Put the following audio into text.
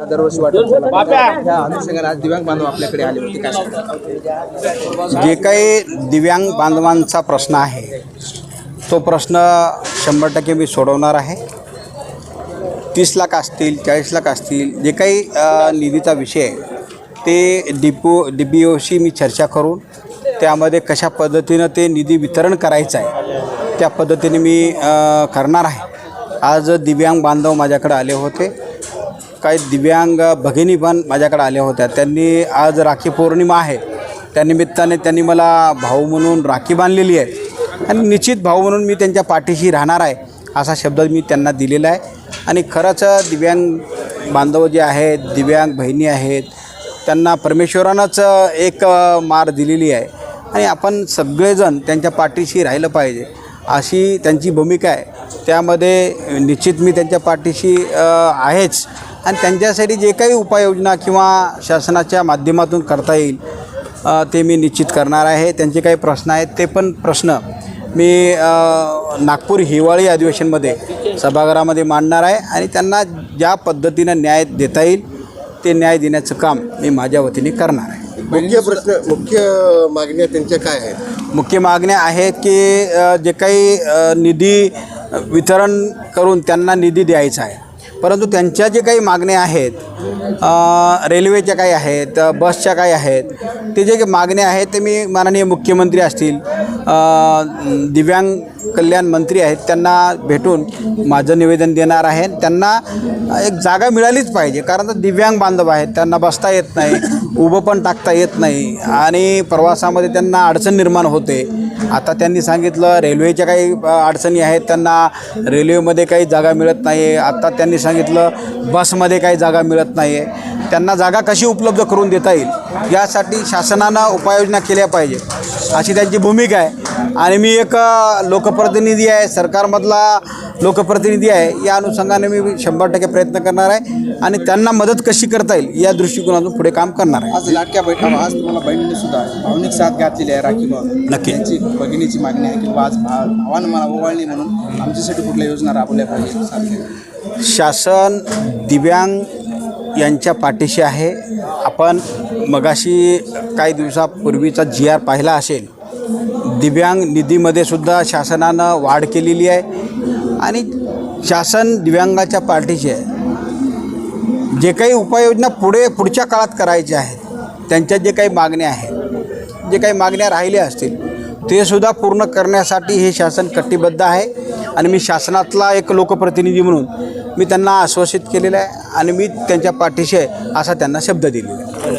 दरवर्षी वाटत या अनुषंगाने आज दिव्यांग बांधव आपल्याकडे आले होते काय जे काही दिव्यांग बांधवांचा प्रश्न आहे तो प्रश्न शंभर टक्के मी सोडवणार आहे. तीस लाख असतील चाळीस लाख असतील जे काही निधीचा विषय आहे ते डिपो डी बी ओशी मी चर्चा करून त्यामध्ये कशा पद्धतीनं ते निधी वितरण करायचं आहे त्या पद्धतीने मी करणार आहे. आज दिव्यांग बांधव माझ्याकडे आले होते. काही दिव्यांग भगिनी पण माझ्याकडे आल्या होत्या. त्यांनी आज राखी पौर्णिमा आहे. त्यानिमित्ताने त्यांनी मला भाऊ म्हणून राखी बांधलेली आहे. आणि निश्चित भाऊ म्हणून मी त्यांच्या पाठीशी राहणार आहे. असा शब्द मी त्यांना दिलेला आहे. आणि खरंच दिव्यांग बांधव जे आहेत दिव्यांग बहिणी आहेत त्यांना परमेश्वरानंच एक मार दिलेली आहे. आणि आपण सगळेजण त्यांच्या पाठीशी राहिलं पाहिजे. अशी त्यांची भूमिका आहे. त्यामध्ये निश्चित मी त्यांच्या पाठीशी आहेच. आणि त्यांच्यासाठी जे काही उपाययोजना किंवा शासनाच्या माध्यमातून करता येईल ते मी निश्चित करणार आहे. त्यांचे काही प्रश्न आहेत ते पण प्रश्न. मी नागपूर हिवाळी अधिवेशनमध्ये सभागृहामध्ये मांडणार आहे आणि त्यांना ज्या पद्धतीनं न्याय देता येईल ते न्याय देण्याचं काम मी माझ्या वतीने करणार आहे. मुख्य प्रश्न मुख्य मागण्या त्यांच्या काय आहेत? मुख्य मागण्या आहेत की जे काही निधी वितरण करून त्यांना निधी द्यायचा आहे. परंतु त्यांच्या जे काही मागण्या आहेत रेल्वेच्या काही आहेत बसच्या काही आहेत ते जे काही मागण्या आहेत ते मी माननीय मुख्यमंत्री असतील दिव्यांग कल्याण मंत्री आहेत त्यांना भेटून माझं निवेदन देणार आहे त्यांना एक जागा मिळालीच पाहिजे कारण तर दिव्यांग बांधव आहेत त्यांना बसता येत नाही उभं पण टाकता येत नाही आणि प्रवासामध्ये त्यांना अडचण निर्माण होते. आता त्यांनी सांगितलं रेल्वेच्या काही अडचणी आहेत त्यांना रेल्वेमध्ये काही जागा मिळत नाही आत्ता त्यांनी सांगितलं बसमध्ये काही जागा मिळत नाही आहे त्यांना जागा कशी उपलब्ध करून देता येईल यासाठी शासनानं उपाययोजना केल्या पाहिजे. अशी त्यांची भूमिका आहे. आणि मी एक लोकप्रतिनिधी आहे. सरकारमधला लोकप्रतिनिधी आहे. या अनुषंगाने मी शंभर टक्के प्रयत्न करणार आहे आणि त्यांना मदत कशी करता येईल या दृष्टिकोनातून पुढे काम करणार आहे. आज लाडक्या बैठा आज तुम्हाला बहिणीने सुद्धा भावनिक साथ घातलेली आहे राखी नक्की. त्यांची भगिनीची मागणी आहे की बाबा आज भावानं मला ओवाळणी म्हणून आमच्यासाठी कुठल्या योजना राबवल्या पाहिजे शासन दिव्यांग यांच्या पाठीशी आहे. आपण मगाशी काही दिवसापूर्वीचा जी आर पाहिला असेल. दिव्यांग निधीमध्ये सुद्धा शासनानं वाढ केलेली आहे. आणि शासन दिव्यांगाच्या पाठीशी आहे जे काही उपाययोजना पुढे पुढच्या काळात करायच्या आहेत त्यांच्या जे काही मागण्या आहेत जे काही मागण्या राहिल्या असतील ते सुद्धा पूर्ण करण्यासाठी हे शासन कटिबद्ध आहे. आणि मी शासनातला एक लोकप्रतिनिधी म्हणून मी त्यांना आश्वासित केलेलं आहे आणि मी त्यांच्या पाठीशी आहे असा त्यांना शब्द दिलेला आहे.